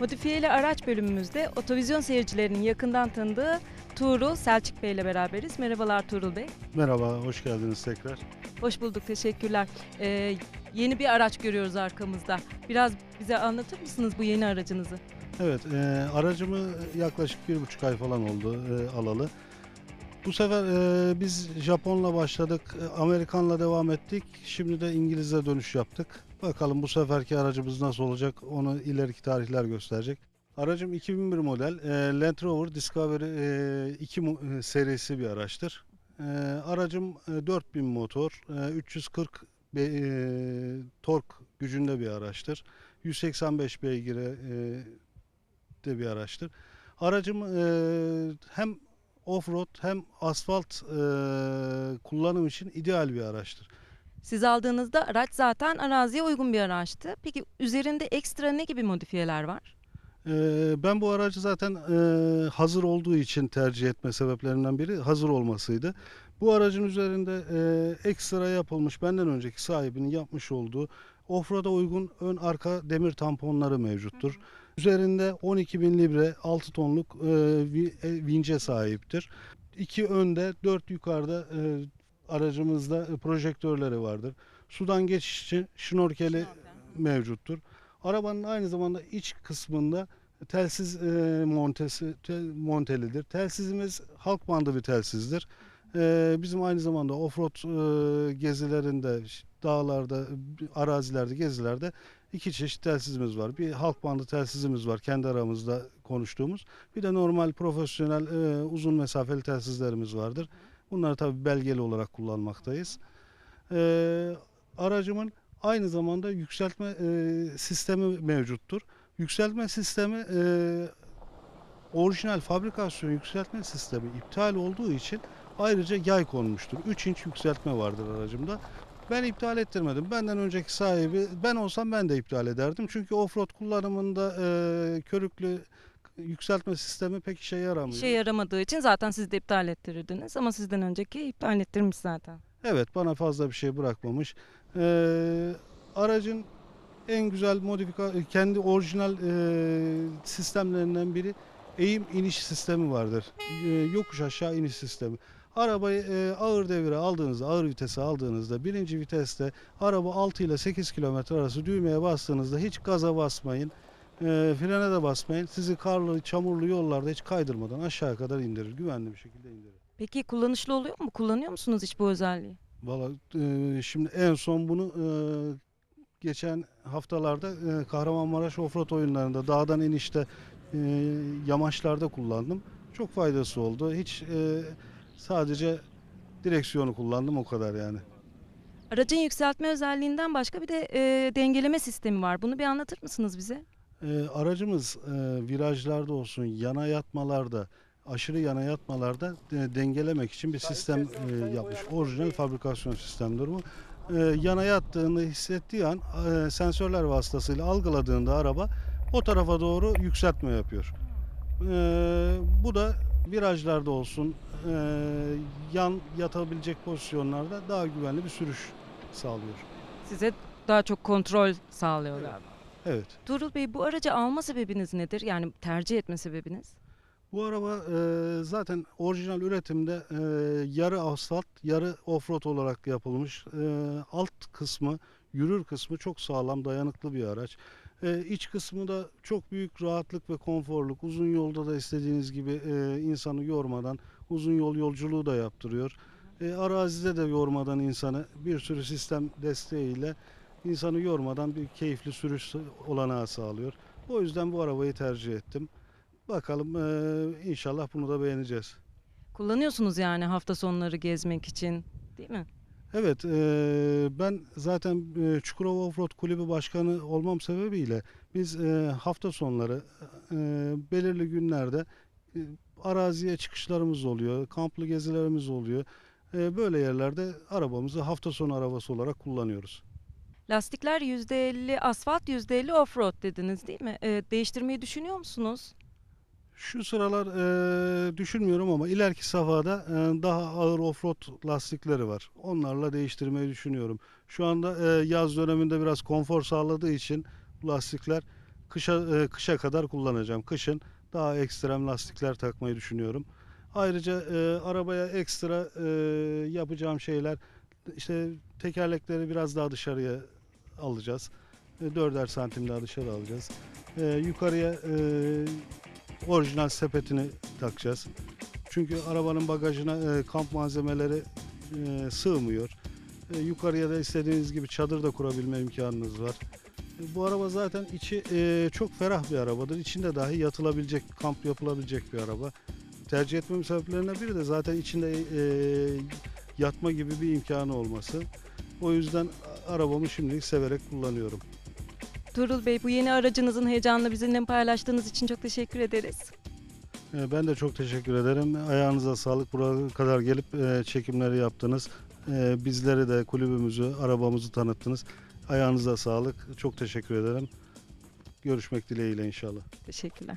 Modifiyeli araç bölümümüzde otovizyon seyircilerinin yakından tanıdığı Tuğrul Selçuk Bey ile beraberiz. Merhabalar Tuğrul Bey. Merhaba, hoş geldiniz tekrar. Hoş bulduk, teşekkürler. Ee, yeni bir araç görüyoruz arkamızda. Biraz bize anlatır mısınız bu yeni aracınızı? Evet, e, aracımı yaklaşık bir buçuk ay falan oldu e, alalı. Bu sefer e, biz Japon'la başladık, Amerikan'la devam ettik. Şimdi de İngiliz'e dönüş yaptık. Bakalım bu seferki aracımız nasıl olacak, onu ileriki tarihler gösterecek. Aracım 2001 model, e, Land Rover Discovery e, 2 mu- e, serisi bir araçtır. E, aracım e, 4000 motor, e, 340 be, e, tork gücünde bir araçtır. 185 beygire e, de bir araçtır. Aracım e, hem off-road hem asfalt e, kullanım için ideal bir araçtır. Siz aldığınızda araç zaten araziye uygun bir araçtı. Peki üzerinde ekstra ne gibi modifiyeler var? E, ben bu aracı zaten e, hazır olduğu için tercih etme sebeplerinden biri hazır olmasıydı. Bu aracın üzerinde e, ekstra yapılmış benden önceki sahibinin yapmış olduğu off-road'a uygun ön arka demir tamponları mevcuttur. Üzerinde 12.000 libre 6 tonluk e, e, vince sahiptir. İki önde, dört yukarıda e, aracımızda e, projektörleri vardır. Sudan geçiş için şnorkeli mevcuttur. Arabanın aynı zamanda iç kısmında telsiz e, montesi tel- montelidir. Telsizimiz halk bandı bir telsizdir. E, bizim aynı zamanda offroad e, gezilerinde, dağlarda, arazilerde, gezilerde iki çeşit telsizimiz var. Bir halk bandı telsizimiz var kendi aramızda konuştuğumuz. Bir de normal profesyonel e, uzun mesafeli telsizlerimiz vardır. Bunları tabii belgeli olarak kullanmaktayız. E, aracımın aynı zamanda yükseltme e, sistemi mevcuttur. Yükseltme sistemi e, orijinal fabrikasyon yükseltme sistemi iptal olduğu için ayrıca yay konmuştur. 3 inç yükseltme vardır aracımda. Ben iptal ettirmedim. Benden önceki sahibi ben olsam ben de iptal ederdim. Çünkü offroad kullanımında e, körüklü yükseltme sistemi pek işe yaramıyor. İşe yaramadığı için zaten siz de iptal ettirirdiniz ama sizden önceki iptal ettirmiş zaten. Evet bana fazla bir şey bırakmamış. Ee, aracın en güzel modifika kendi orijinal e, sistemlerinden biri eğim iniş sistemi vardır. E, yokuş aşağı iniş sistemi. Arabayı e, ağır devire aldığınızda, ağır vitese aldığınızda birinci viteste araba 6 ile 8 kilometre arası düğmeye bastığınızda hiç gaza basmayın. E, frene de basmayın. Sizi karlı, çamurlu yollarda hiç kaydırmadan aşağıya kadar indirir. Güvenli bir şekilde indirir. Peki kullanışlı oluyor mu? Kullanıyor musunuz hiç bu özelliği? Valla e, şimdi en son bunu e, geçen haftalarda e, Kahramanmaraş offroad oyunlarında dağdan inişte e, yamaçlarda kullandım. Çok faydası oldu. Hiç e, sadece direksiyonu kullandım o kadar yani. Aracın yükseltme özelliğinden başka bir de e, dengeleme sistemi var. Bunu bir anlatır mısınız bize? E, aracımız e, virajlarda olsun, yana yatmalarda, aşırı yana yatmalarda e, dengelemek için bir sistem e, yapmış. Orijinal fabrikasyon sistemdir bu. E, yana yattığını hissettiği an e, sensörler vasıtasıyla algıladığında araba o tarafa doğru yükseltme yapıyor. E, bu da virajlarda olsun, e, yan yatabilecek pozisyonlarda daha güvenli bir sürüş sağlıyor. Size daha çok kontrol sağlıyor galiba. Evet. Tuğrul Bey bu aracı alma sebebiniz nedir? Yani tercih etme sebebiniz? Bu araba e, zaten orijinal üretimde e, yarı asfalt, yarı offroad olarak yapılmış. E, alt kısmı, yürür kısmı çok sağlam, dayanıklı bir araç. E, iç kısmı da çok büyük rahatlık ve konforluk. Uzun yolda da istediğiniz gibi e, insanı yormadan uzun yol yolculuğu da yaptırıyor. E, arazide de yormadan insanı bir sürü sistem desteğiyle insanı yormadan bir keyifli sürüş olanağı sağlıyor. O yüzden bu arabayı tercih ettim. Bakalım eee, inşallah bunu da beğeneceğiz. Kullanıyorsunuz yani hafta sonları gezmek için değil mi? Evet eee, ben zaten Çukurova Offroad Kulübü Başkanı olmam sebebiyle biz eee, hafta sonları eee, belirli günlerde eee, araziye çıkışlarımız oluyor, kamplı gezilerimiz oluyor. Eee, böyle yerlerde arabamızı hafta sonu arabası olarak kullanıyoruz. Lastikler %50 asfalt %50 offroad dediniz değil mi? Ee, değiştirmeyi düşünüyor musunuz? Şu sıralar eee, düşünmüyorum ama ileriki safhada eee, daha ağır offroad lastikleri var. Onlarla değiştirmeyi düşünüyorum. Şu anda eee, yaz döneminde biraz konfor sağladığı için lastikler Kışa e, kışa kadar kullanacağım. Kışın daha ekstrem lastikler takmayı düşünüyorum. Ayrıca e, arabaya ekstra e, yapacağım şeyler işte tekerlekleri biraz daha dışarıya alacağız. E, dörder santim daha dışarı alacağız. E, yukarıya e, orijinal sepetini takacağız. Çünkü arabanın bagajına e, kamp malzemeleri e, sığmıyor. E, yukarıya da istediğiniz gibi çadır da kurabilme imkanınız var. E, bu araba zaten içi e, çok ferah bir arabadır. İçinde dahi yatılabilecek, kamp yapılabilecek bir araba. Tercih etmem sebeplerinden biri de zaten içinde e, yatma gibi bir imkanı olması. O yüzden arabamı şimdilik severek kullanıyorum. Tuğrul Bey bu yeni aracınızın heyecanını bizimle paylaştığınız için çok teşekkür ederiz. E, Ben de çok teşekkür ederim. Ayağınıza sağlık. Buraya kadar gelip e, çekimleri yaptınız. E, Bizleri de kulübümüzü, arabamızı tanıttınız. Ayağınıza sağlık. Çok teşekkür ederim. Görüşmek dileğiyle inşallah. Teşekkürler.